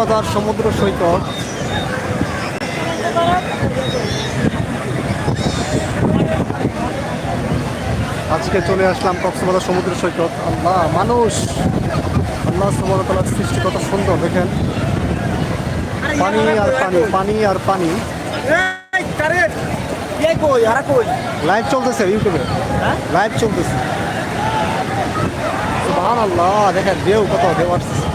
কক্সবাজার সমুদ্র সৈকত। আজকে চলে আসলাম কক্সবাজার সমুদ্র সৈকত। আল্লাহ মানুষ। আল্লাহ সুবহানাহু সৃষ্টি কত সুন্দর দেখেন। পানি আর পানি পানি আর পানি। লাইভ চলতেছে ইউটিউবে লাইভ চলতেছে। সুবহানাল্লাহ দেখেন ঢেউ কত ঢেউ আসতেছে।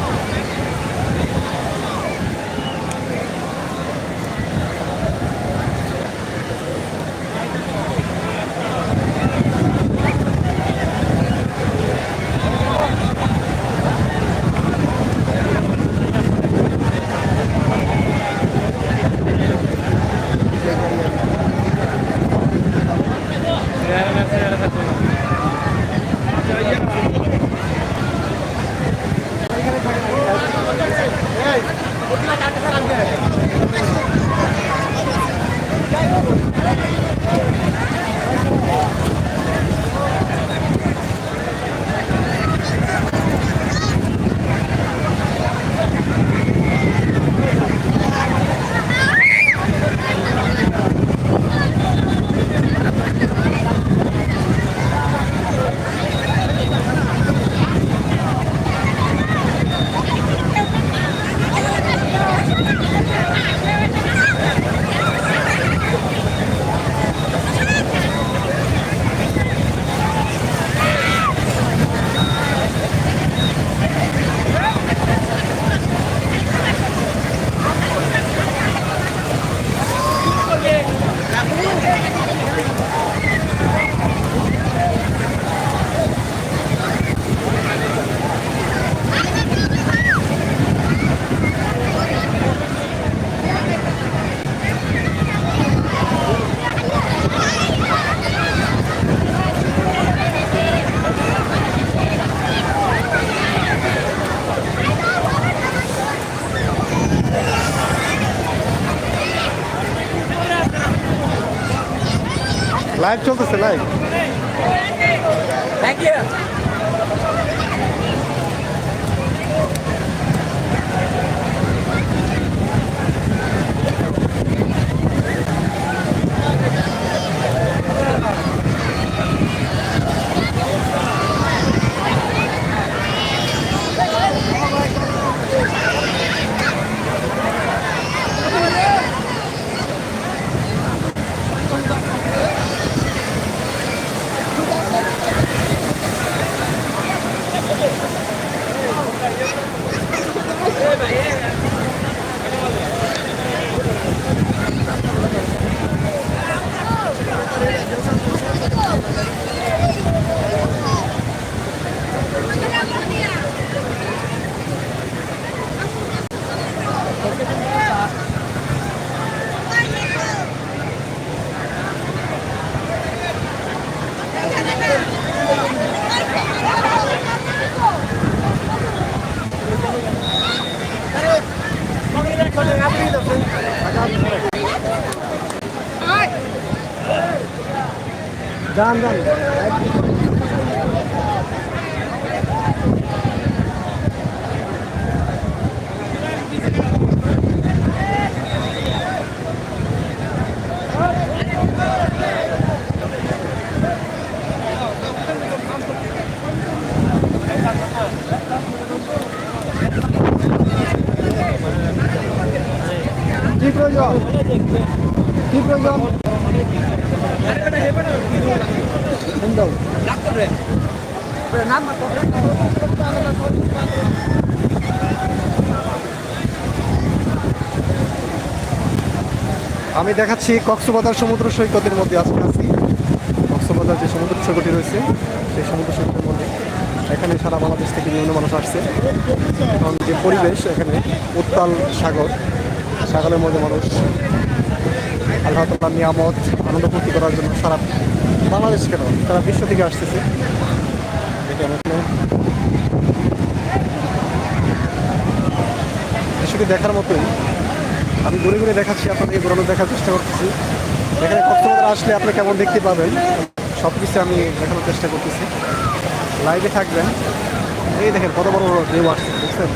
লাইভ চলতেছে লাইভ থ্যাংক you. যান যান কি প্রয়োজন? কি প্রয়োজন? আমি দেখাচ্ছি কক্সবাজার সমুদ্র সৈকতের মধ্যে আজকে আছি। কক্সবাজার যে সমুদ্র সৈকতটি রয়েছে, সেই সমুদ্র সৈকতের মধ্যে এখানে সারা বাংলাদেশ থেকে বিভিন্ন মানুষ আসছে। এখন যে পরিবেশ এখানে উত্তাল সাগর, সাগরের মধ্যে মানুষ আল্লাহ তাল্লাহ নিয়ামত আনন্দ ফুর্তি করার জন্য সারা বাংলাদেশ কেন? সারা বিশ্ব থেকে আসতেছে। এখানে দেখার মতোই আমি ঘুরে ঘুরে দেখাচ্ছি, আপনাদেরকে ঘুরানো দেখার চেষ্টা করতেছি। এখানে কক্সবাজার আসলে আপনি কেমন দেখতে পাবেন সব কিছু আমি দেখানোর চেষ্টা করতেছি। লাইভে থাকবেন। এই দেখেন কত বড় বড় ঢেউ আসছে বুঝছেন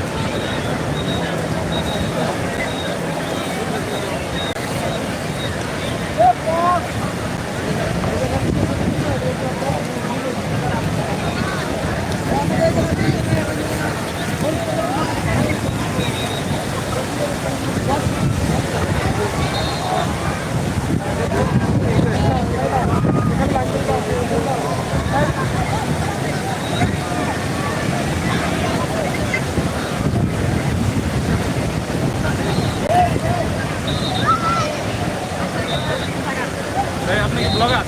আপনি ব্লগার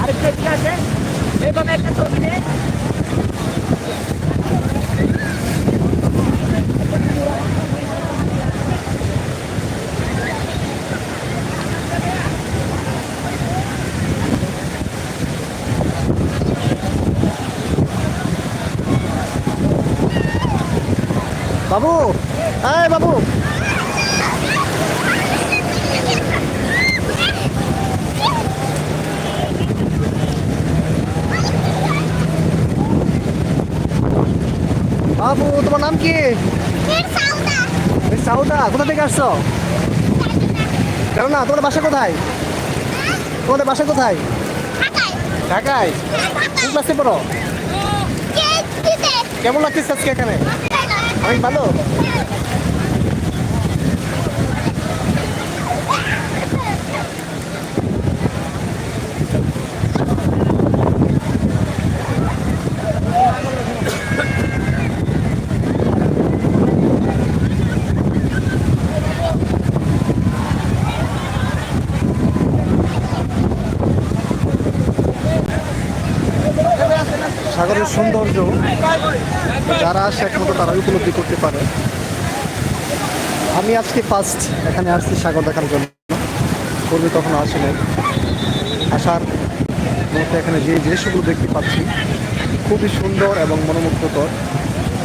আরেকটা কি আছে এরকম একটা ছবি নেই এই বাবু। বাবু তোমার নাম কি? সাউদা কোথা থেকে আসছো? কেন না তোমার বাসা কোথায়? তোমাদের বাসা কোথায়? ঢাকায়? কোন ক্লাসে পড়ো? কেমন লাগতেছে আজকে এখানে? আমি ভালো? সাগরের সৌন্দর্য যারা আসে একমাত্র তারা উপলব্ধি করতে পারে। আমি আজকে ফার্স্ট এখানে আসছি সাগর দেখার জন্য। পূর্বে তখন আসলে আসার মধ্যে এখানে যে জিনিসগুলো দেখতে পাচ্ছি, খুবই সুন্দর এবং মনোমুগ্ধকর।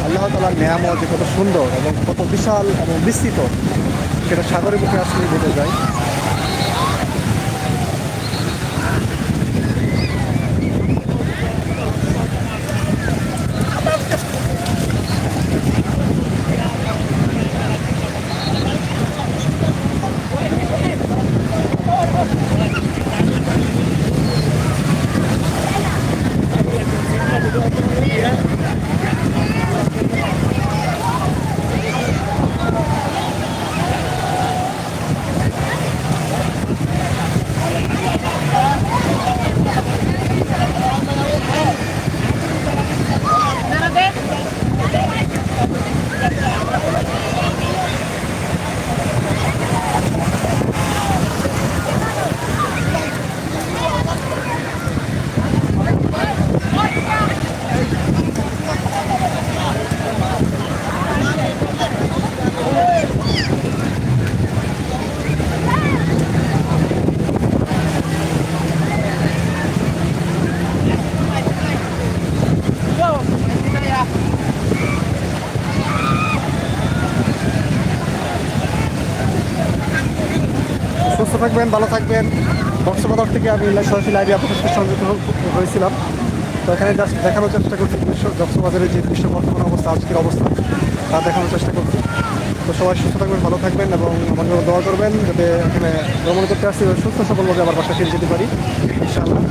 আল্লাহ তালার নেয়ামত যে কত সুন্দর এবং কত বিশাল এবং বিস্তৃত, সেটা সাগরের মুখে আসলে বোঝা যায়। থাকবেন, ভালো থাকবেন। বক্সবাজার থেকে আমি সরাসরি লাইভে আপনাদের সাথে সংযুক্ত হয়েছিলাম। তো এখানে জাস্ট দেখানোর চেষ্টা করছি বিশ্ব কক্সবাজারের যে বিশ্ব বর্তমান অবস্থা, আজকের অবস্থা, তা দেখানোর চেষ্টা করছি। তো সবাই সুস্থ থাকবেন, ভালো থাকবেন এবং আমার দোয়া করবেন যাতে এখানে ভ্রমণ করতে আসছি সুস্থ সফলভাবে আমার বাসা ফিরে যেতে পারি। ইনশাআল্লাহ।